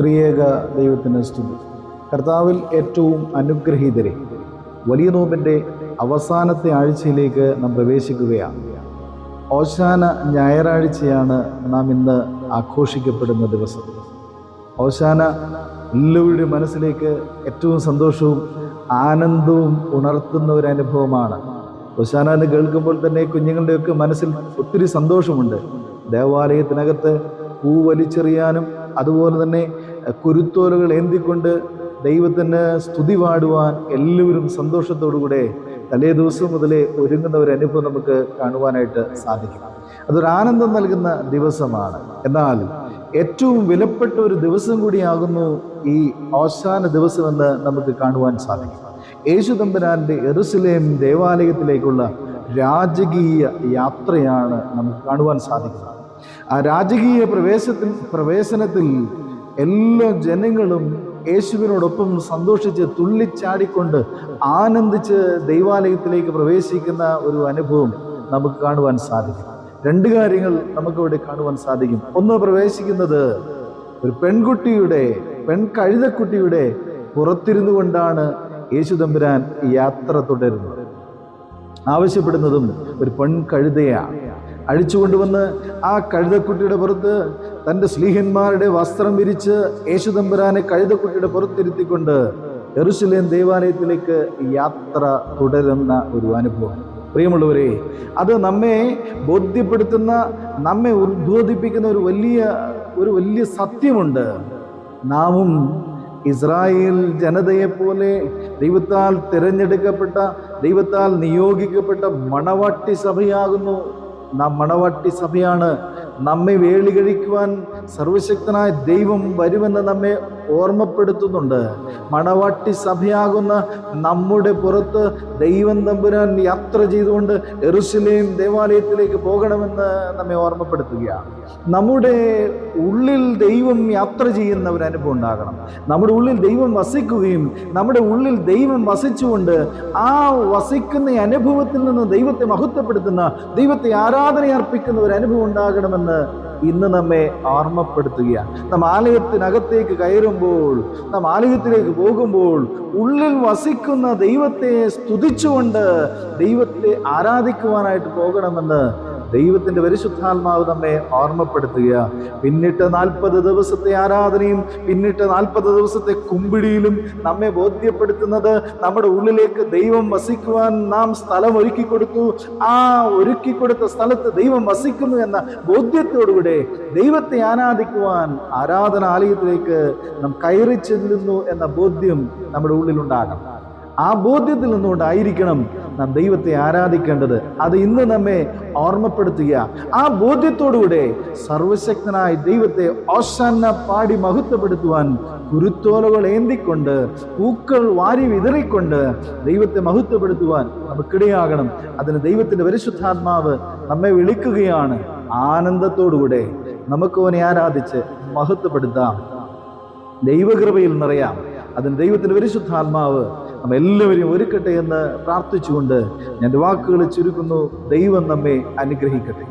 ത്രിയേക ദൈവത്തിന് സ്തുതി. കർത്താവിൽ ഏറ്റവും അനുഗ്രഹീതരെ വലിയ നോമ്പിന്റെ അവസാനത്തെ ആഴ്ചയിലേക്ക് നാം പ്രവേശിക്കുകയാണ്. ഓശാന ഞായറാഴ്ചയാണ് നാം ഇന്ന് ആഘോഷിക്കപ്പെടുന്ന ദിവസം. ഓശാന എല്ലാവരുടെ മനസ്സിലേക്ക് ഏറ്റവും സന്തോഷവും ആനന്ദവും ഉണർത്തുന്ന ഒരു അനുഭവമാണ്. ഓശാന എന്ന് കേൾക്കുമ്പോൾ തന്നെ കുഞ്ഞുങ്ങളുടെയൊക്കെ മനസ്സിൽ ഒത്തിരി സന്തോഷമുണ്ട്. ദേവാലയത്തിനകത്ത് പൂ വലിച്ചെറിയാനും അതുപോലെ തന്നെ കുരുത്തോലുകൾ ഏന്തിക്കൊണ്ട് ദൈവത്തിന് സ്തുതി പാടുവാൻ എല്ലാവരും സന്തോഷത്തോടുകൂടെ തലേ ദിവസം മുതലേ ഒരുങ്ങുന്ന ഒരു അനുഭവം നമുക്ക് കാണുവാനായിട്ട് സാധിക്കും. അതൊരു ആനന്ദം നൽകുന്ന ദിവസമാണ്. എന്നാൽ ഏറ്റവും വിലപ്പെട്ട ഒരു ദിവസം കൂടിയാകുന്നു ഈ അവസാന ദിവസമെന്ന് നമുക്ക് കാണുവാൻ സാധിക്കും. യേശു തമ്പുരാന്റെ എറുസലേം ദേവാലയത്തിലേക്കുള്ള രാജകീയ യാത്രയാണ് നമുക്ക് കാണുവാൻ സാധിക്കുന്നത്. ആ രാജകീയ പ്രവേശത്തിൽ പ്രവേശനത്തിൽ എല്ലാ ജനങ്ങളും യേശുവിനോടൊപ്പം സന്തോഷിച്ച് തുള്ളിച്ചാടിക്കൊണ്ട് ആനന്ദിച്ച് ദൈവാലയത്തിലേക്ക് പ്രവേശിക്കുന്ന ഒരു അനുഭവം നമുക്ക് കാണുവാൻ സാധിക്കും. രണ്ട് കാര്യങ്ങൾ നമുക്കിവിടെ കാണുവാൻ സാധിക്കും. ഒന്ന് പ്രവേശിക്കുന്നത് ഒരു പെൺകുട്ടിയുടെ പെൺകഴുതക്കുട്ടിയുടെ പുറത്തിരുന്നു കൊണ്ടാണ് യേശു തമ്പുരാൻ യാത്ര തുടരുന്നത്. ആവശ്യപ്പെടുന്നതും ഒരു പെൺകഴുതയാണ്. അഴിച്ചുകൊണ്ടുവന്ന് ആ കഴുതക്കുട്ടിയുടെ പുറത്ത് തന്റെ സ്ലീഹന്മാരുടെ വസ്ത്രം വിരിച്ച് യേശുദമ്പുരാനെ കഴുതക്കുട്ടിയുടെ പുറത്തിരുത്തിക്കൊണ്ട് എറുസലേം ദേവാലയത്തിലേക്ക് യാത്ര തുടരുന്ന ഒരു അനുഭവം. പ്രിയമുള്ളവരെ അത് നമ്മെ ബോധ്യപ്പെടുത്തുന്ന നമ്മെ ഉദ്ബോധിപ്പിക്കുന്ന ഒരു വലിയ ഒരു വലിയ സത്യമുണ്ട്. നാമും ഇസ്രായേൽ ജനതയെപ്പോലെ പോലെ ദൈവത്താൽ തിരഞ്ഞെടുക്കപ്പെട്ട ദൈവത്താൽ നിയോഗിക്കപ്പെട്ട മണവാട്ടി സഭയാകുന്നു. നാം മണവാട്ടി സഭയാണ്. നമ്മെ വേളി കഴിക്കുവാൻ സർവശക്തനായ ദൈവം വരുമെന്ന് നമ്മെ ഓർമ്മപ്പെടുത്തുന്നുണ്ട്. മണവാട്ടി സഭയാകുന്ന നമ്മുടെ പുറത്ത് ദൈവം തമ്പുരാൻ യാത്ര ചെയ്തുകൊണ്ട് എറുസലേം ദേവാലയത്തിലേക്ക് പോകണമെന്ന് നമ്മെ ഓർമ്മപ്പെടുത്തുകയാണ്. നമ്മുടെ ഉള്ളിൽ ദൈവം യാത്ര ചെയ്യുന്ന ഒരു അനുഭവം ഉണ്ടാകണം. നമ്മുടെ ഉള്ളിൽ ദൈവം വസിക്കുകയും നമ്മുടെ ഉള്ളിൽ ദൈവം വസിച്ചുകൊണ്ട് ആ വസിക്കുന്ന അനുഭവത്തിൽ നിന്ന് ദൈവത്തെ മഹത്വപ്പെടുത്തുന്ന ദൈവത്തെ ആരാധന അർപ്പിക്കുന്ന ഒരു അനുഭവം ഉണ്ടാകണമെന്ന് ഇന്ന് നമ്മെ ഓർമ്മപ്പെടുത്തുകയാണ്. നാം ആലയത്തിനകത്തേക്ക് കയറുമ്പോൾ നാം ആലയത്തിലേക്ക് പോകുമ്പോൾ ഉള്ളിൽ വസിക്കുന്ന ദൈവത്തെ സ്തുതിച്ചുകൊണ്ട് ദൈവത്തെ ആരാധിക്കുവാനായിട്ട് പോകണമെന്ന് ദൈവത്തിന്റെ പരിശുദ്ധാത്മാവ് നമ്മെ ഓർമ്മപ്പെടുത്തുക. പിന്നിട്ട് നാൽപ്പത് ദിവസത്തെ ആരാധനയും പിന്നിട്ട് നാൽപ്പത് ദിവസത്തെ കുമ്പിടിയിലും നമ്മെ ബോധ്യപ്പെടുത്തുന്നത് നമ്മുടെ ഉള്ളിലേക്ക് ദൈവം വസിക്കുവാൻ നാം സ്ഥലം ഒരുക്കി കൊടുത്തു. ആ ഒരുക്കി കൊടുത്ത സ്ഥലത്ത് ദൈവം വസിക്കുന്നു എന്ന ബോധ്യത്തോടുകൂടെ ദൈവത്തെ ആരാധിക്കുവാൻ ആരാധനാലയത്തിലേക്ക് നാം കയറി ചെല്ലുന്നു എന്ന ബോധ്യം നമ്മുടെ ഉള്ളിലുണ്ടാകണം. ആ ബോധ്യത്തിൽ നിന്നുകൊണ്ടായിരിക്കണം നാം ദൈവത്തെ ആരാധിക്കേണ്ടത്. അത് ഇന്ന് നമ്മെ ഓർമ്മപ്പെടുത്തുക. ആ ബോധ്യത്തോടുകൂടെ സർവശക്തനായ ദൈവത്തെ ഓശാന പാടി മഹത്വപ്പെടുത്തുവാൻ കുരുത്തോലകൾ ഏന്തിക്കൊണ്ട് പൂക്കൾ വാരി വിതറിക്കൊണ്ട് ദൈവത്തെ മഹത്വപ്പെടുത്തുവാൻ നമുക്കിടയാകണം. അതിന് ദൈവത്തിന്റെ പരിശുദ്ധാത്മാവ് നമ്മെ വിളിക്കുകയാണ്. ആനന്ദത്തോടുകൂടെ നമുക്ക് അവനെ ആരാധിച്ച് മഹത്വപ്പെടുത്താം. ദൈവകൃപയിൽ നിറയാം. അതിന് ദൈവത്തിന്റെ പരിശുദ്ധാത്മാവ് നമ്മ എല്ലാവരെയും ഒരുക്കട്ടെ എന്ന് പ്രാർത്ഥിച്ചുകൊണ്ട് ഞാൻ വാക്കുകൾ ചുരുക്കുന്നു. ദൈവം നമ്മെ അനുഗ്രഹിക്കട്ടെ.